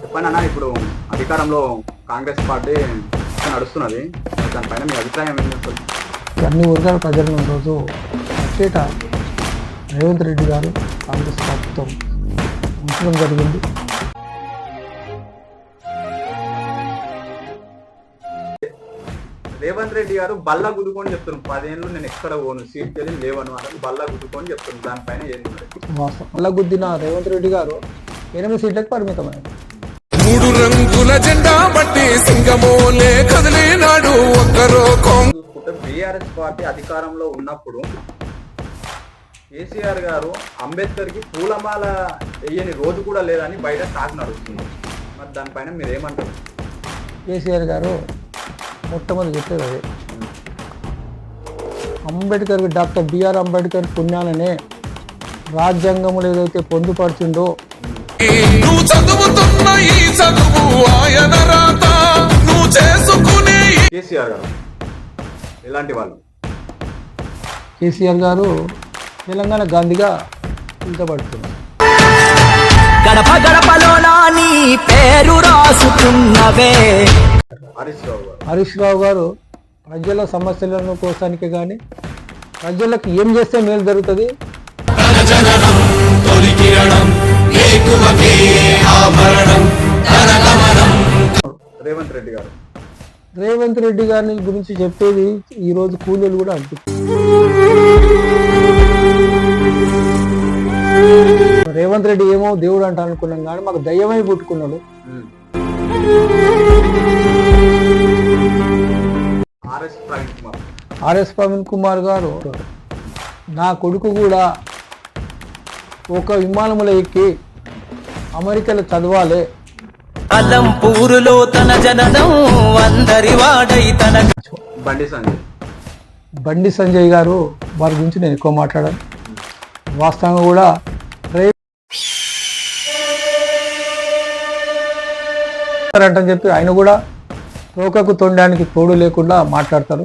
చెప్పండి అన్న ఇప్పుడు అధికారంలో కాంగ్రెస్ పార్టీ నడుస్తున్నది. దానిపైన మీ అభిప్రాయం ఏం చెప్తుంది అన్ని వర్గాల ప్రజలను రోజు అచేట రేవంత్ రెడ్డి గారు కాంగ్రెస్ పార్టీతో ఉంచడం జరిగింది. రేవంత్ రెడ్డి గారు బల్ల గుద్దుకొని చెప్తున్నారు. పదేళ్ళు నేను ఎక్కడ పోను సీట్కి వెళ్ళి లేవను అని బల్ల గుద్దుకొని చెప్తున్నారు. దానిపైన ఏంటి? వాస్తవం అలా గుద్దిన రేవంత్ రెడ్డి గారు ఎనిమిది సీట్లకు పరిమితమైనది మూడు రంగుల జెండా బట్టి సింగమోలే కదిలినాడు ఒక్కరో బీఆర్ఎస్ పార్టీ అధికారంలో ఉన్నప్పుడు కేసీఆర్ గారు అంబేద్కర్కి పూలమాల వేయని రోజు కూడా లేదని బయట టాక్ నడుస్తుంది. మరి దానిపైన మీరు ఏమంటారు? కేసీఆర్ గారు మొట్టమొదటి చెప్పేది అదే. Ambedkar doctor B R Ambedkar పుణ్యాలనే రాజ్యాంగంలో ఏదైతే పొందుపరిచిందో చదువు ఆయన రాత. నువ్వు చేసుకునే కేసీఆర్ గారు ఎలాంటి వాళ్ళు? కేసీఆర్ గారు తెలంగాణ గాంధీగా పిలుచబడుతున్నారు గడప గడపలో నీ పేరు రాసుకున్నవే? హరీష్ రావు గారు. హరీష్ రావు గారు ప్రజల సమస్యలను కోసానికి కానీ ప్రజలకు ఏం చేస్తే మేలు జరుగుతుంది? రేవంత్ రెడ్డి గారు. రేవంత్ రెడ్డి గారిని గురించి చెప్పేది ఈ రోజు కూలీలు కూడా అనిపిస్తుంది రేవంత్ రెడ్డి ఏమో దేవుడు అంట అనుకున్నాం కానీ మాకు దయ్యమై పుట్టుకున్నాడు. ఆర్ఎస్ ప్రవీణ్ కుమార్. గారు నా కొడుకు కూడా ఒక విమానంలో ఎక్కి అమెరికాలో చదవాలి. అలంపూరులో తన జననం అందరి వాడై తన బండి సంజయ్. బండి సంజయ్ గారు వారి గురించి నేను ఎక్కువ మాట్లాడాను. వాస్తవంగా కూడా అని చెప్పి ఆయన కూడా తోకకు తొండానికి తోడు లేకుండా మాట్లాడతారు.